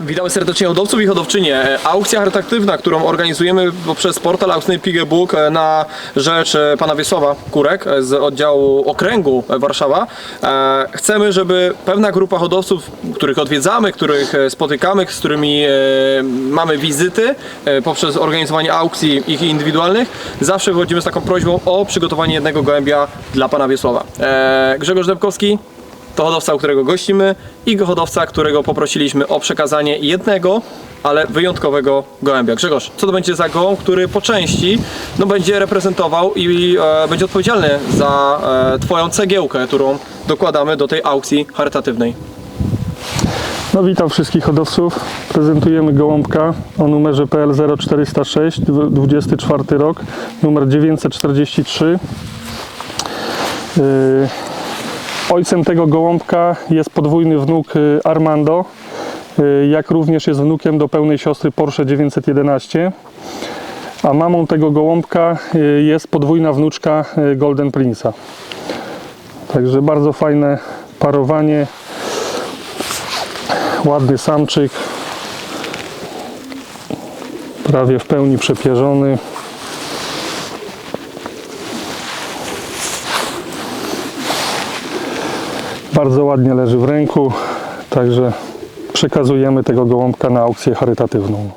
Witamy serdecznie hodowców i hodowczynie. E, Aukcja charytatywna, którą organizujemy poprzez portal aukcyjny Pigebook e, na rzecz e, pana Wiesława Kurek z oddziału okręgu Warszawa. Chcemy, żeby pewna grupa hodowców, których odwiedzamy, których spotykamy, z którymi mamy wizyty poprzez organizowanie aukcji ich indywidualnych, zawsze wychodzimy z taką prośbą o przygotowanie jednego gołębia dla pana Wiesława. Grzegorz Dębkowski, to hodowca, którego gościmy i hodowca, którego poprosiliśmy o przekazanie jednego, ale wyjątkowego gołębia. Grzegorz, co to będzie za gołąb, który po części no, będzie reprezentował i e, będzie odpowiedzialny za e, Twoją cegiełkę, którą dokładamy do tej aukcji charytatywnej? No witam wszystkich hodowców. Prezentujemy gołąbka o numerze PL 0406, dw- 24 rok, numer 943. Yy, Ojcem tego gołąbka jest podwójny wnuk y, Armando, y, jak również jest wnukiem do pełnej siostry Porsche 911. A mamą tego gołąbka y, jest podwójna wnuczka Golden Prince'a. Także bardzo fajne parowanie, ładny samczyk, prawie w pełni przepierzony. Bardzo ładnie leży w ręku, także przekazujemy tego gołąbka na aukcję charytatywną.